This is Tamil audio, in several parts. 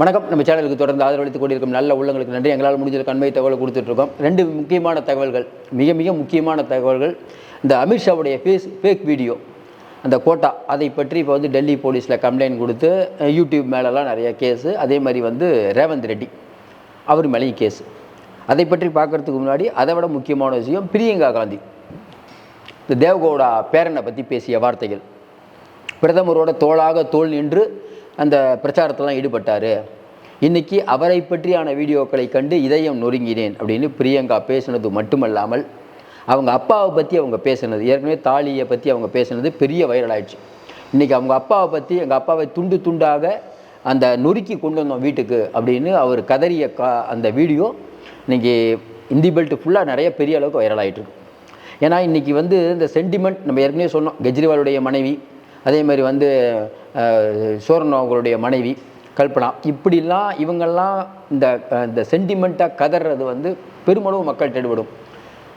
வணக்கம். நம்ம சேனலுக்கு தொடர்ந்து ஆதரவளித்துக் கொண்டிருக்கும் நல்ல உள்ளங்களுக்கு நன்றி. எங்களால் முடிஞ்ச கண்மை தகவலை கொடுத்துட்ருக்கோம். ரெண்டு முக்கியமான தகவல்கள் மிக மிக முக்கியமான தகவல்கள். இந்த அமித்ஷாவுடைய ஃபேஸ் ஃபேக் வீடியோ அந்த கோட்டா அதை பற்றி இப்போ வந்து டெல்லி போலீஸில் கம்ப்ளைண்ட் கொடுத்து யூடியூப் மேலெலாம் நிறைய கேஸு அதே மாதிரி வந்து ரேவந்த் ரெட்டி அவர் மேலேயும் கேஸு அதை பற்றி பார்க்கறதுக்கு முன்னாடி அதை விட முக்கியமான விஷயம் பிரியங்கா காந்தி. இந்த தேவகவுடா பேரனை பற்றி பேசிய வார்த்தைகள். பிரதமரோட தோளாக தோல் நின்று அந்த பிரச்சாரத்திலாம் ஈடுபட்டார். இன்றைக்கி அவரை பற்றியான வீடியோக்களை கண்டு இதயம் நொறுங்கினேன் அப்படின்னு பிரியங்கா பேசினது மட்டுமல்லாமல் அவங்க அப்பாவை பற்றி அவங்க பேசினது ஏற்கனவே தாலியை பற்றி அவங்க பேசினது பெரிய வைரல் ஆயிடுச்சு. இன்றைக்கி அவங்க அப்பாவை பற்றி எங்கள் அப்பாவை துண்டு துண்டாக அந்த நொறுக்கி கொண்டு வந்தோம் வீட்டுக்கு அப்படின்னு அவர் கதறிய கா அந்த வீடியோ இன்றைக்கி இந்தி பெல்ட் ஃபுல்லாக நிறைய பெரிய அளவுக்கு வைரல் ஆயிட்டு இருக்கு. ஏன்னா இன்றைக்கி வந்து இந்த சென்டிமெண்ட் நம்ம ஏற்கனவே சொன்னோம் கெஜ்ரிவாலுடைய மனைவி அதே மாதிரி வந்து அஹ், சோரன் அவங்களுடைய மனைவி கல்பனா. இப்படிலாம் இவங்கெல்லாம் இந்த இந்த சென்டிமெண்ட்டாக கதறது வந்து பெருமளவு மக்கள் எடுபடும்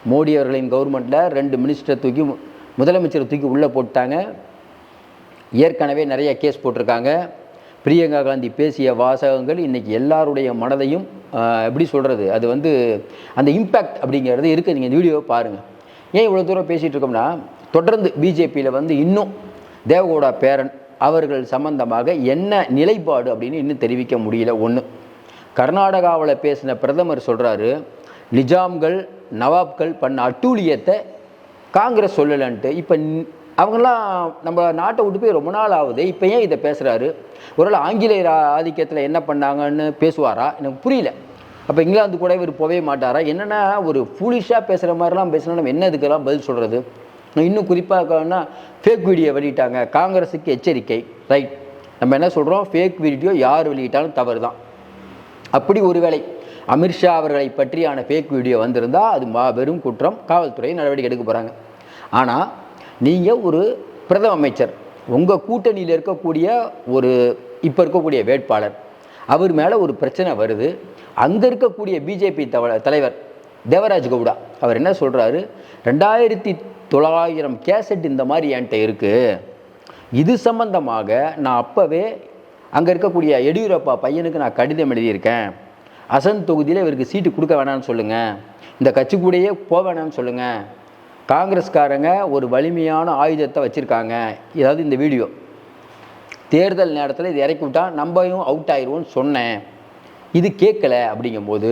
மோடி அவர்களின் கவர்மெண்ட்டில் ரெண்டு மினிஸ்டரை தூக்கி முதலமைச்சரை தூக்கி உள்ளே போட்டாங்க. ஏற்கனவே நிறைய கேஸ் போட்டிருக்காங்க. பிரியங்கா காந்தி பேசிய வாசகங்கள் இன்றைக்கி எல்லாருடைய மனதையும் எப்படி சொல்கிறது அது வந்து அந்த இம்பேக்ட் அப்படிங்கிறது இருக்குது நீங்கள் இந்த வீடியோவை பாருங்கள் ஏன் இவ்வளோ தூரம் பேசிகிட்டு இருக்கோம்னா தொடர்ந்து பிஜேபியில் வந்து இன்னும் தேவகோடா பேரன் அவர்கள் சம்பந்தமாக என்ன நிலைப்பாடு அப்படின்னு இன்னும் தெரிவிக்க முடியல. ஒன்று கர்நாடகாவில் பேசின பிரதமர் சொல்கிறாரு நிஜாம்கள் நவாப்கள் பண்ண அட்டூழியத்தை காங்கிரஸ் சொல்லலன்ட்டு. இப்போ அவங்களாம் நம்ம நாட்டை விட்டு போய் ரொம்ப நாள் ஆகுது. இப்போ ஏன் இதை பேசுகிறாரு ஒருவேளை ஆங்கிலேயர் ஆதிக்கத்தில் என்ன பண்ணாங்கன்னு பேசுவாரா? எனக்கு புரியல. அப்போ இங்கிலாந்து கூட இவர் போகவே மாட்டாரா? என்னென்னா ஒரு ஃபூலிஷாக பேசுகிற மாதிரிலாம் பேசினா நம்ம என்ன இதுக்கெல்லாம் பதில் சொல்கிறது இன்னும் குறிப்பாக ஃபேக் வீடியோ வெளியிட்டாங்க. காங்கிரஸுக்கு எச்சரிக்கை. ரைட் நம்ம என்ன சொல்கிறோம் ஃபேக் வீடியோ யார் வெளியிட்டாலும் தவறு தான் அப்படி ஒருவேளை அமித்ஷா அவர்களை பற்றியான ஃபேக் வீடியோ வந்திருந்தால் அது மாபெரும் குற்றம். காவல்துறை நடவடிக்கை எடுக்க போகிறாங்க ஆனால் நீங்கள் ஒரு பிரதம அமைச்சர் உங்கள் கூட்டணியில் இருக்கக்கூடிய ஒரு இப்போ இருக்கக்கூடிய வேட்பாளர் அவர் மேலே ஒரு பிரச்சனை வருது. அங்கே இருக்கக்கூடிய பிஜேபி தவ தலைவர் தேவராஜ் கவுடா அவர் என்ன சொல்கிறாரு ரெண்டாயிரத்தி தொள்ளாயிரம் கேசட் இந்த மாதிரி என்கிட்ட இருக்குது இது சம்பந்தமாக நான் அப்போவே அங்கே இருக்கக்கூடிய எடியூரப்பா பையனுக்கு நான் கடிதம் எழுதியிருக்கேன். அசன் தொகுதியில் இவருக்கு சீட்டு கொடுக்க வேணாம்னு சொல்லுங்கள் இந்த கட்சி கூடயே போக வேணாம்னு சொல்லுங்கள் காங்கிரஸ்காரங்க ஒரு வலிமையான ஆயுதத்தை வச்சுருக்காங்க. ஏதாவது இந்த வீடியோ. தேர்தல் நேரத்தில் இது இறக்கி விட்டா நம்மையும் அவுட் ஆயிடுவோம்னு சொன்னேன். இது கேட்கல அப்படிங்கும்போது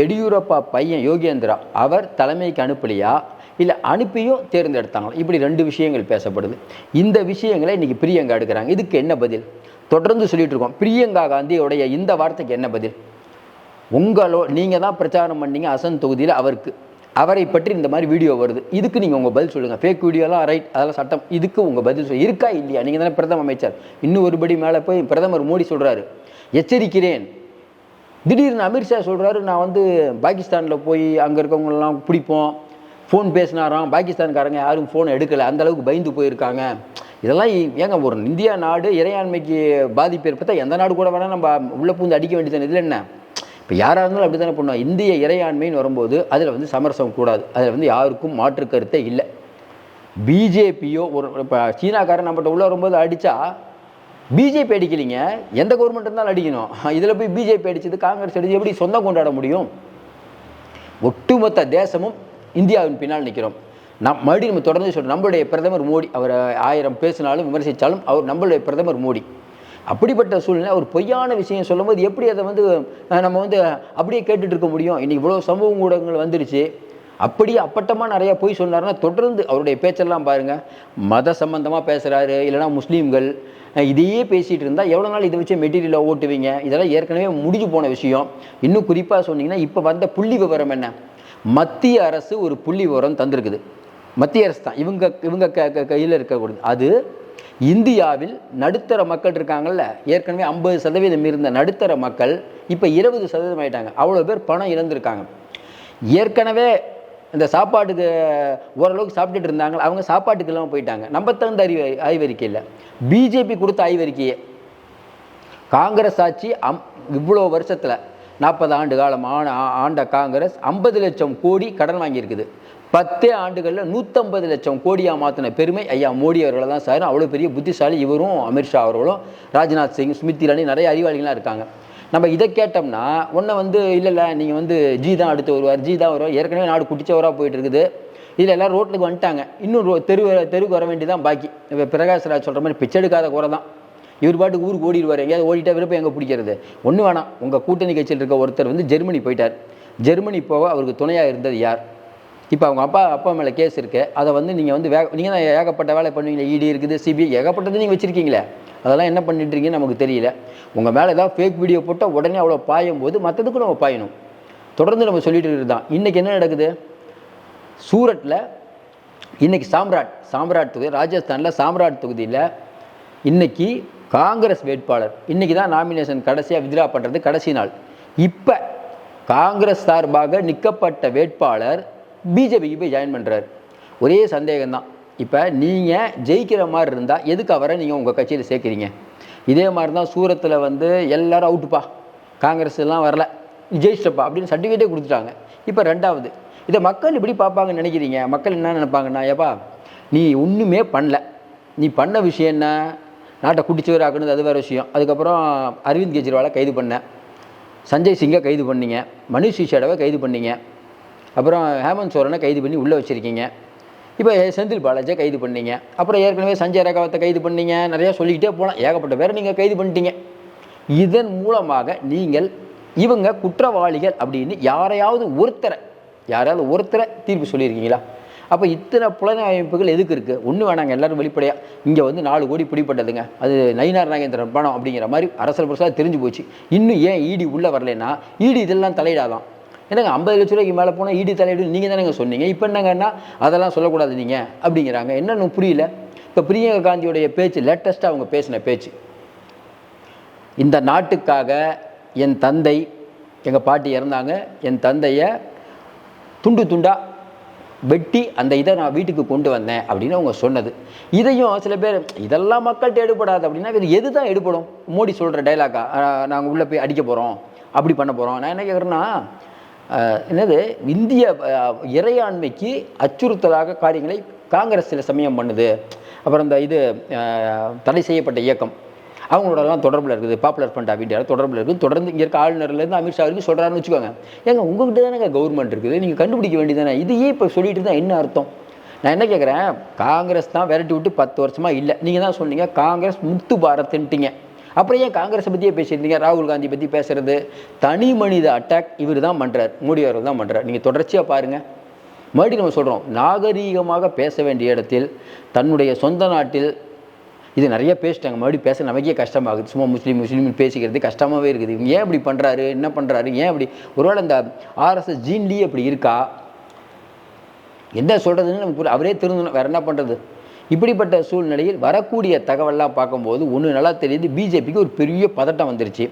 எடியூரப்பா பையன் யோகேந்திரா அவர் தலைமைக்கு அனுப்பலையா? இல்லை அனுப்பியும் தேர்ந்தெடுத்தாங்களா இப்படி ரெண்டு விஷயங்கள் பேசப்படுது. இந்த விஷயங்களை இன்றைக்கி பிரியங்கா எடுக்கிறாங்க. இதுக்கு என்ன பதில்? தொடர்ந்து சொல்லிட்டு இருக்கோம். பிரியங்கா காந்தியோடைய இந்த வார்த்தைக்கு என்ன பதில்? உங்களோ நீங்கள் தான் பிரச்சாரம் பண்ணீங்க அசன் தொகுதியில் அவருக்கு. அவரை பற்றி இந்த மாதிரி வீடியோ வருது. இதுக்கு நீங்கள் உங்கள் பதில் சொல்லுங்கள் ஃபேக் வீடியோலாம் ரைட் அதெல்லாம் சட்டம். இதுக்கு உங்கள் பதில் சொல் இருக்கா இல்லையா? நீங்கள் தானே பிரதம அமைச்சர். இன்னும் ஒருபடி மேலே போய் பிரதமர் மோடி சொல்கிறாரு எச்சரிக்கிறேன். திடீர்னு அமித்ஷா சொல்கிறாரு நான் வந்து பாகிஸ்தானில் போய் அங்கே இருக்கவங்களெல்லாம் பிடிப்போம். ஃபோன் பேசினாராம். பாகிஸ்தான்காரங்க யாரும் ஃபோன் எடுக்கலை. அந்தளவுக்கு பயந்து போயிருக்காங்க. இதெல்லாம் ஏங்க ஒரு இந்தியா நாடு இறையாண்மைக்கு பாதிப்பு ஏற்பட்டால் எந்த நாடு கூட வேணால் நம்ம உள்ளே பூந்து அடிக்க வேண்டியது இதில் என்ன? இப்போ யாராக இருந்தாலும் அப்படி தானே பண்ணுவோம் இந்திய இறையாண்மைன்னு வரும்போது அதில் வந்து சமரசம் கூடாது. அதில் வந்து யாருக்கும் மாற்று கருத்தே இல்லை. பிஜேபியோ ஒரு இப்போ சீனாக்காரன் நம்மகிட்ட உள்ளே வரும்போது அடித்தா பிஜேபி அடிக்கலைங்க. எந்த கவர்மெண்ட் இருந்தாலும் அடிக்கணும். இதில் போய் பிஜேபி அடிச்சது காங்கிரஸ் அடிச்சு எப்படி சொந்தம் கொண்டாட முடியும்? ஒட்டுமொத்த தேசமும் இந்தியாவின் பின்னால் நிற்கிறோம். நம் மறுபடியும் நம்ம தொடர்ந்து சொல்கிறோம் நம்மளுடைய பிரதமர் மோடி அவர் ஆயிரம் பேசினாலும் விமர்சித்தாலும் அவர் நம்மளுடைய பிரதமர் மோடி. அப்படிப்பட்ட சூழ்நிலை ஒரு பொய்யான விஷயம் சொல்லும்போது எப்படி அதை வந்து நம்ம வந்து அப்படியே கேட்டுட்டு இருக்க முடியும்? இன்னைக்கு இவ்வளோ சமூக ஊடகங்கள் வந்துருச்சு. அப்படியே அப்பட்டமாக நிறையா பொய் சொன்னாருன்னா தொடர்ந்து அவருடைய பேச்செல்லாம் பாருங்கள் மத சம்பந்தமாக பேசுகிறாரு இல்லைனா முஸ்லீம்கள் இதையே பேசிகிட்டு இருந்தால் எவ்வளோ நாள் இதை வச்சு மெட்டீரியலை ஓட்டுவீங்க? இதெல்லாம் ஏற்கனவே முடிஞ்சு போன விஷயம். இன்னும் குறிப்பாக சொன்னீங்கன்னா இப்போ வந்த புள்ளி விவரம் என்ன? மத்திய அரசு ஒரு புள்ளி விவரம் தந்திருக்குது. மத்திய அரசு தான். இவங்க இவங்க க க- கையில் இருக்கக்கூடாது அது இந்தியாவில் நடுத்தர மக்கள் இருக்காங்கல்ல. ஏற்கனவே ஐம்பது சதவீதம் இருந்த நடுத்தர மக்கள் இப்போ இருபது சதவீதம் ஆகிட்டாங்க அவ்வளோ பேர் பணம் இழந்திருக்காங்க. ஏற்கனவே இந்த சாப்பாட்டுக்கு ஓரளவுக்கு சாப்பிட்டுட்டு இருந்தாங்க அவங்க சாப்பாட்டுக்கு இல்லாமல் போயிட்டாங்க. நம்ம தகுந்த அறிவு ஆய்வறிக்கை இல்லை. பிஜேபி கொடுத்த ஆய்வறிக்கையே. காங்கிரஸ் ஆட்சி அம் இவ்வளோ வருஷத்தில் நாற்பது ஆண்டு காலம் ஆன ஆண்ட காங்கிரஸ் ஐம்பது லட்சம் கோடி கடன் வாங்கியிருக்குது. பத்தே ஆண்டுகளில் நூற்றம்பது லட்சம் கோடியாக மாற்றின பெருமை ஐயா மோடி அவர்களை தான் சார் அவ்வளோ பெரிய புத்திசாலி இவரும் அமித்ஷா அவர்களும் ராஜ்நாத் சிங் ஸ்மிருதி இரானி நிறைய அறிவாளிகளாக இருக்காங்க. நம்ம இதை கேட்டோம்னா ஒன்றை வந்து இல்லை இல்லை நீங்கள் வந்து ஜி தான் அடுத்து வருவார். ஜி தான் வருவார். ஏற்கனவே நாடு குட்டிச்சவராக போயிட்டு இருக்குது இதில் எல்லாம் ரோட்டுக்கு வந்துட்டாங்க. இன்னும் ரோ தெரு தெருவுக்கு வர வேண்டியதான் பாக்கி. இப்போ பிரகாஷ்ராஜ் சொல்கிற மாதிரி பிச்சை எடுக்காத குறை தான். இவர் பாட்டுக்கு ஊருக்கு ஓடிடுவார். எங்கேயாவது ஓடிட்டா விருப்பம் எங்கே பிடிக்கிறது? ஒன்று வேணாம். உங்கள் கூட்டணி கட்சியில் இருக்க ஒருத்தர் வந்து ஜெர்மனி போயிட்டார். ஜெர்மனி போக அவருக்கு துணையாக இருந்தது யார்? இப்போ அவங்க அப்பா அப்பா மேலே கேஸ் இருக்குது அதை வந்து நீங்கள் வந்து வே நீங்கள் தான் ஏகப்பட்ட வேலை பண்ணுவீங்களே. இடி இருக்குது சிபிஐ ஏகப்பட்டது நீங்கள் வச்சுருக்கீங்களே. அதெல்லாம் என்ன பண்ணிட்டுருக்கீங்கன்னு நமக்கு தெரியல. உங்கள் மேலே ஏதாவது ஃபேக் வீடியோ போட்டால் உடனே அவ்வளோ பாயும் போது மற்றதுக்கும் நம்ம பாயணும். தொடர்ந்து நம்ம சொல்லிட்டு இருக்கிறது தான். இன்றைக்கி என்ன நடக்குது? சூரட்டில் இன்றைக்கி சாம்ராட் சாம்ராட் தொகுதி ராஜஸ்தானில் சாம்ராட் தொகுதியில் இன்றைக்கி காங்கிரஸ் வேட்பாளர். இன்றைக்கி தான் நாமினேஷன் கடைசியாக வித்ரா பண்ணுறது கடைசி நாள். இப்போ காங்கிரஸ் சார்பாக நிற்கப்பட்ட வேட்பாளர் பிஜேபிக்கு போய் ஜாயின் பண்ணுறாரு ஒரே சந்தேகம்தான். இப்போ நீங்கள் ஜெயிக்கிற மாதிரி இருந்தால் எதுக்கு அவரை நீங்கள் உங்கள் கட்சியில் சேர்க்குறீங்க? இதே மாதிரி தான் சூரத்தில் வந்து எல்லோரும் அவுட்டுப்பா காங்கிரஸ் எல்லாம் வரல. நீ ஜெயிச்சிட்டப்பா அப்படின்னு சர்டிஃபிகேட்டே கொடுத்துட்டாங்க. இப்போ ரெண்டாவது இதை மக்கள் இப்படி பார்ப்பாங்கன்னு நினைக்கிறீங்க? மக்கள் என்ன நினைப்பாங்கன்னா ஏப்பா நீ ஒன்றுமே பண்ணல. நீ பண்ண விஷயம் என்ன? நாட்டை குட்டிச்சவர் ஆக்குனது அது வேறு விஷயம். அதுக்கப்புறம் அரவிந்த் கெஜ்ரிவாலை கைது பண்ணேன். சஞ்சய் சிங்கை கைது பண்ணீங்க. மனுஷ் சிஷாடவை கைது பண்ணீங்க. அப்புறம் ஹேமந்த் சோரனை கைது பண்ணி உள்ளே வச்சுருக்கீங்க. இப்போ செந்தில் பாலாஜியை கைது பண்ணீங்க. அப்புறம் ஏற்கனவே சஞ்சய் ரகாவத்தை கைது பண்ணீங்க. நிறையா சொல்லிக்கிட்டே போகலாம். ஏகப்பட்ட பேரை நீங்கள் கைது பண்ணிட்டீங்க. இதன் மூலமாக நீங்கள் இவங்க குற்றவாளிகள் அப்படின்னு யாரையாவது ஒருத்தரை யாராவது ஒருத்தரை தீர்ப்பு சொல்லியிருக்கீங்களா? அப்போ இத்தனை புலனாய்வு அமைப்புகள் எதுக்கு இருக்குது ஒன்று வேணாங்க எல்லோரும் வெளிப்படையாக இங்கே வந்து நாலு கோடி பிடிப்பட்டதுங்க அது நயினார் நாகேந்திரன் பணம் அப்படிங்கிற மாதிரி அரசல் புரசாக தெரிஞ்சு போச்சு. இன்னும் ஏன் ஈடி உள்ளே வரலைன்னா ஈடி இதெல்லாம் தலையிடாதான். என்னங்க ஐம்பது லட்ச ரூபாய்க்கு மேலே போனால் ஈடி தலையிடும் நீங்கள் தானேங்க சொன்னீங்க. இப்போ என்னங்கன்னா அதெல்லாம் சொல்லக்கூடாது நீங்கள் அப்படிங்கிறாங்க. என்னன்னு புரியல. இப்போ பிரியங்கா காந்தியோடைய பேச்சு லேட்டஸ்ட்டாக அவங்க பேசின பேச்சு. இந்த நாட்டுக்காக என் தந்தை எங்கள் பாட்டி இறந்தாங்க. என் தந்தையை துண்டு துண்டாக வெட்டி அந்த இதை நான் வீட்டுக்கு கொண்டு வந்தேன் அப்படின்னு அவங்க சொன்னது. இதையும் சில பேர் இதெல்லாம் மக்கள்கிட்ட எடுபடாது அப்படின்னா இது எது தான் எடுபடும்? மோடி சொல்கிற டைலாக்கா நாங்கள் உள்ளே போய் அடிக்க போகிறோம் அப்படி பண்ண போகிறோம் நான் என்ன கேட்குறேன்னா என்னது? இந்திய இறையாண்மைக்கு அச்சுறுத்தலாக காரியங்களை காங்கிரஸ் சில சமயம் பண்ணுது. அப்புறம் இந்த இது தடை செய்யப்பட்ட இயக்கம். அவங்களோடலாம் தொடர்பில் இருக்குது. பாப்புலர் ஃப்ரண்ட் ஆஃப் இந்தியா தொடர்பில் இருக்குது. தொடர்ந்து இங்கே இருக்க ஆளுநர்லேருந்து அமித்ஷா வரைக்கும் சொல்கிறாருன்னு வச்சுக்கோங்க. ஏங்க உங்ககிட்ட தானே கவர்மெண்ட் இருக்குது. நீங்கள் கண்டுபிடிக்க வேண்டியதானே இதையே இப்போ சொல்லிட்டு தான் என்ன அர்த்தம்? நான் என்ன கேட்குறேன் காங்கிரஸ் தான் விரட்டி விட்டு பத்து வருஷமாக இல்லை. நீங்கள் தான் சொன்னீங்க காங்கிரஸ் முத்து பாரத்ன்ட்டீங்க. அப்புறம் ஏன் காங்கிரஸை பற்றியே பேசியிருந்தீங்க? ராகுல் காந்தி பற்றி பேசுறது. தனி மனித அட்டாக் இவர் தான் பண்ணுறார் மோடி அவர்கள் தான் பண்ணுறார் நீங்கள் தொடர்ச்சியாக பாருங்கள் மறுபடியும் நம்ம சொல்கிறோம் நாகரீகமாக பேச வேண்டிய இடத்தில் தன்னுடைய சொந்த நாட்டில் இது நிறைய பேசிட்டாங்க. மறுபடியும் பேச நமக்கே கஷ்டமாகுது. சும்மா முஸ்லீம் முஸ்லீம் பேசிக்கிறது கஷ்டமாகவே இருக்குது. இவங்க ஏன் இப்படி பண்ணுறாரு என்ன பண்ணுறாரு ஏன் இப்படி? ஒருவேளை இந்த ஆர்எஸ்எஸ் ஜீன்லேயே அப்படி இருக்கா? என்ன சொல்கிறதுன்னு நமக்கு அவரே திருந்தணும் வேறு என்ன பண்ணுறது இப்படிப்பட்ட சூழ்நிலையில் வரக்கூடிய தகவல்லாம் பார்க்கும்போது ஒன்று நல்லா தெரியுது. பிஜேபிக்கு ஒரு பெரிய பதட்டம் வந்துருச்சு.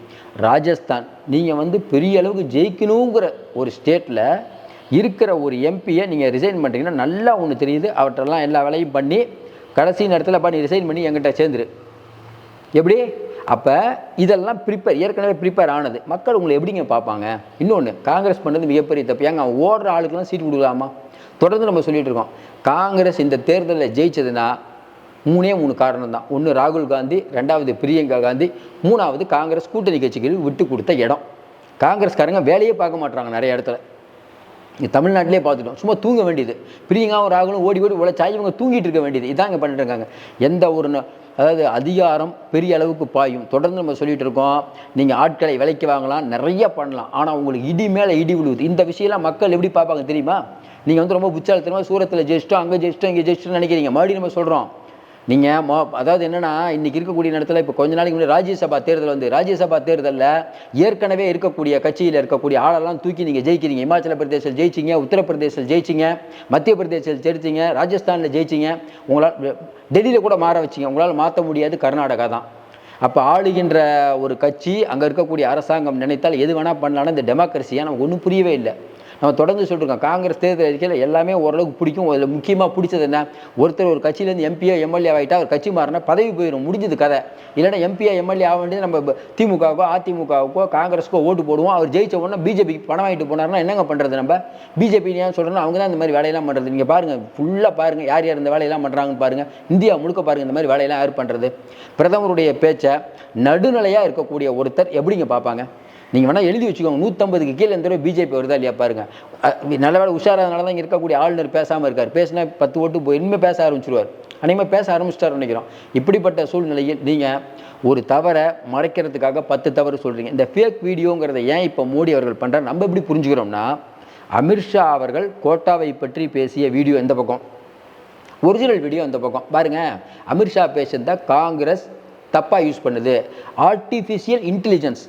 ராஜஸ்தான் நீங்கள் வந்து பெரிய அளவுக்கு ஜெயிக்கணுங்கிற ஒரு ஸ்டேட்டில் இருக்கிற ஒரு எம்பியை நீங்கள் ரிசைன் பண்ணுறீங்கன்னா நல்லா ஒன்று தெரியுது. அவற்றெல்லாம் எல்லா வேலையும் பண்ணி கடைசி நேரத்தில் நீ ரிசைன் பண்ணி எங்கிட்ட சேர்ந்துரு. எப்படி? அப்போ இதெல்லாம் ப்ரிப்பேர் ஏற்கனவே ப்ரிப்பேர் ஆனது. மக்கள் உங்களை எப்படிங்க பார்ப்பாங்க? இன்னொன்று காங்கிரஸ் பண்ணது மிகப்பெரிய தப்பு. ஏங்க அவன் ஓடுற ஆளுக்கெல்லாம் சீட் கொடுக்கலாமா? தொடர்ந்து நம்ம சொல்லிகிட்டு இருக்கோம். காங்கிரஸ் இந்த தேர்தலில் ஜெயிச்சதுன்னா மூணே மூணு காரணம் தான். ஒன்று ராகுல் காந்தி ரெண்டாவது பிரியங்கா காந்தி மூணாவது காங்கிரஸ் கூட்டணி கட்சிகள் விட்டு கொடுத்த இடம். காங்கிரஸ்காரங்க வேலையே பார்க்க மாட்டுறாங்க நிறைய இடத்துல. இங்கே தமிழ்நாட்டிலே பார்த்துட்டோம். சும்மா தூங்க வேண்டியது. பிரியங்காவும் ராகுலும் ஓடி ஓடி உழைச்சாய் இவங்க தூங்கிட்டு இருக்க வேண்டியது. இதாங்க பண்ணிட்டு இருக்காங்க. எந்த ஒரு அதாவது அதிகாரம் பெரிய அளவுக்கு பாயும். தொடர்ந்து நம்ம சொல்லிட்டு இருக்கோம். நீங்கள் ஆட்களை விலைக்கு வாங்கலாம் நிறைய பண்ணலாம். ஆனால் உங்களுக்கு இடி மேலே இடி விழுவுது. இந்த விஷயம்லாம் மக்கள் எப்படி பார்ப்பாங்க தெரியுமா? நீங்கள் வந்து ரொம்ப புச்சாலித்தனமாக சூரத்தில் ஜெயிச்சிட்டோம் அங்கே ஜெயிச்சிட்டோம் இங்கே ஜெயிச்சிட்டோம்னு நினைக்கிறீங்க. மறுபடியும் நம்ம சொல்கிறோம் நீங்கள் மோ அதாவது என்னென்னா இன்றைக்கி இருக்கக்கூடிய நேரத்தில் இப்போ கொஞ்ச நாளைக்கு முன்னாடி ராஜ்யசபா தேர்தல் வந்து ராஜ்யசபா தேர்தலில் ஏற்கனவே இருக்கக்கூடிய கட்சியில் இருக்கக்கூடிய ஆளெல்லாம் தூக்கி நீங்கள் ஜெயிக்கிறீங்க. இமாச்சல பிரதேசத்தில் ஜெயிச்சிங்க உத்தரப்பிரதேசத்தில் ஜெயிச்சிங்க மத்திய பிரதேசத்தில் ஜெயிச்சிங்க ராஜஸ்தானில் ஜெயிச்சிங்க உங்களால் டெல்லியில் கூட மாற வச்சிங்க. உங்களால் மாற்ற முடியாது கர்நாடகா தான். அப்போ ஆளுகின்ற ஒரு கட்சி அங்கே இருக்கக்கூடிய அரசாங்கம் நினைத்தால் எது வேணால் பண்ணலான்னு இந்த டெமோக்ரஸியாக நமக்கு ஒன்றும் புரியவே இல்லை. நம்ம தொடர்ந்து சொல்லிருக்கோம் காங்கிரஸ் தேர்தல் அறிக்கையில் எல்லாமே ஓரளவுக்கு பிடிக்கும். அதில் முக்கியமாக பிடிச்சது என்ன? ஒருத்தர் ஒரு கட்சியிலேருந்து எம்பியோ எம்எல்ஏ ஆகிட்டா ஒரு கட்சி மாறினா பதவி போயிடும் முடிஞ்சது கதை. இல்லைன்னா எம்பியா எம்எல்ஏ ஆக வேண்டியது நம்ம திமுகவுக்கோ அதிமுகவுக்கோ காங்கிரஸுக்கோ ஓட்டு போடுவோம். அவர் ஜெயிச்ச உடனே பிஜேபிக்கு பணம் வாங்கிட்டு போனாருன்னா என்னங்க பண்ணுறது நம்ம? பிஜேபி ஏன் சொல்கிறோன்னா அவங்க தான் இந்த மாதிரி வேலையெல்லாம் பண்ணுறது நீங்கள் பாருங்கள் ஃபுல்லாக பாருங்கள் யார் யார் இந்த வேலையெல்லாம் பண்ணுறாங்கன்னு பாருங்கள் இந்தியா முழுக்க பாருங்கள் இந்த மாதிரி வேலையெல்லாம் யார் பண்ணுறது பிரதமருடைய பேச்சை நடுநிலையாக இருக்கக்கூடிய ஒருத்தர் எப்படிங்க பார்ப்பாங்க? நீங்கள் வேணால் எழுதி வச்சுக்கோங்க. நூற்றம்பதுக்கு கீழே இந்த தடவை பிஜேபி வருதா இல்லையா பாருங்கள் நல்ல வேலை உஷாராதனால தான் இங்கே இருக்கக்கூடிய ஆளுநர் பேசாமல் இருக்கார். பேசினா பத்து ஓட்டு போய் இனிமேல் பேச ஆரம்பிச்சிருவார். அனைவரும் பேச ஆரம்பிச்சிட்டார் நினைக்கிறோம். இப்படிப்பட்ட சூழ்நிலையில் நீங்கள் ஒரு தவறை மறைக்கிறதுக்காக பத்து தவறு சொல்கிறீங்க இந்த ஃபேக் வீடியோங்கிறத ஏன் இப்போ மோடி அவர்கள் பண்ணுறாரு நம்ம எப்படி புரிஞ்சுக்கிறோம்னா அமித்ஷா அவர்கள் கோட்டாவை பற்றி பேசிய வீடியோ எந்த பக்கம்? ஒரிஜினல் வீடியோ அந்த பக்கம்? பாருங்கள் அமித்ஷா பேசுறத காங்கிரஸ் தப்பாக யூஸ் பண்ணுது. ஆர்டிஃபிஷியல் இன்டெலிஜென்ஸ்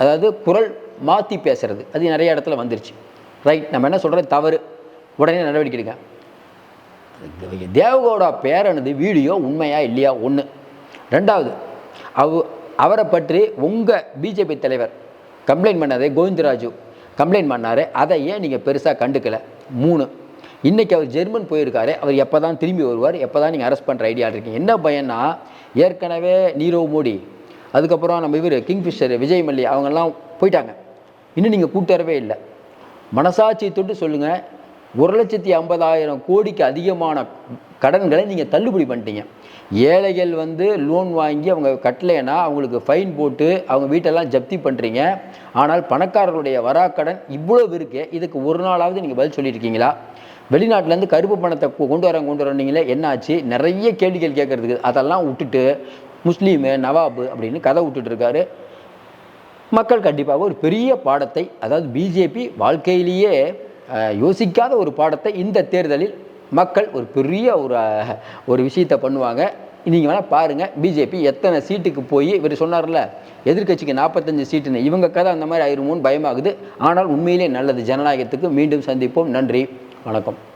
அதாவது குரல் மாற்றி பேசுறது. அது நிறைய இடத்துல வந்துருச்சு. ரைட் நம்ம என்ன சொல்கிறது தவறு. உடனே நடவடிக்கை எடுக்க தேவகோடா பேரனது வீடியோ உண்மையா இல்லையா? ஒன்று ரெண்டாவது அவ அவரை பற்றி உங்கள் பிஜேபி தலைவர் கம்ப்ளைண்ட் பண்ணாதே கோவிந்தராஜு கம்ப்ளைண்ட் பண்ணார். அதை ஏன் நீங்கள் பெருசாக கண்டுக்கலை? மூணு இன்றைக்கி அவர் ஜெர்மன் போயிருக்காரு. அவர் எப்போ தான் திரும்பி வருவார்? எப்போ தான் நீங்கள் அரெஸ்ட் பண்ணுற ஐடியா இருக்கீங்க என்ன பயன்னா ஏற்கனவே நீரவ் மோடி அதுக்கப்புறம் நம்ம இவர் கிங்ஃபிஷர் விஜய் மல்லி அவங்கெல்லாம் போயிட்டாங்க. இன்னும் நீங்கள் கூட்டரவே இல்லை. மனசாட்சியை தொட்டு சொல்லுங்கள் ஒரு லட்சத்தி ஐம்பதாயிரம் கோடிக்கு அதிகமான கடன்களை நீங்கள் தள்ளுபடி பண்ணிட்டீங்க. ஏழைகள் வந்து லோன் வாங்கி அவங்க கட்டலைன்னா அவங்களுக்கு ஃபைன் போட்டு அவங்க வீட்டெல்லாம் ஜப்தி பண்ணுறீங்க ஆனால் பணக்காரர்களுடைய வராக்கடன் இவ்வளவு இருக்குது இதுக்கு ஒரு நாளாவது நீங்கள் பதில் சொல்லியிருக்கீங்களா? வெளிநாட்டிலேருந்து கருப்பு பணத்தை கொண்டு வர கொண்டு வரீங்களே என்னாச்சு? நிறைய கேள்விகள் கேட்குறதுக்கு அதெல்லாம் விட்டுட்டு முஸ்லீமு நவாபு அப்படின்னு கதை விட்டுட்டு இருக்காரு மக்கள் கண்டிப்பாக ஒரு பெரிய பாடத்தை அதாவது பிஜேபி வாழ்க்கையிலேயே யோசிக்காத ஒரு பாடத்தை இந்த தேர்தலில் மக்கள் ஒரு பெரிய ஒரு ஒரு விஷயத்தை பண்ணுவாங்க. நீங்கள் வேணால் பாருங்கள் பிஜேபி எத்தனை சீட்டுக்கு போய் இவர் சொன்னார்ல எதிர்க்கட்சிக்கு நாற்பத்தஞ்சு சீட்டுன்னு இவங்க கதை அந்த மாதிரி ஆயிருமோன்னு பயமாகுது. ஆனால் உண்மையிலே நல்லது. ஜனநாயகத்துக்கு மீண்டும் சந்திப்போம். நன்றி. வணக்கம்.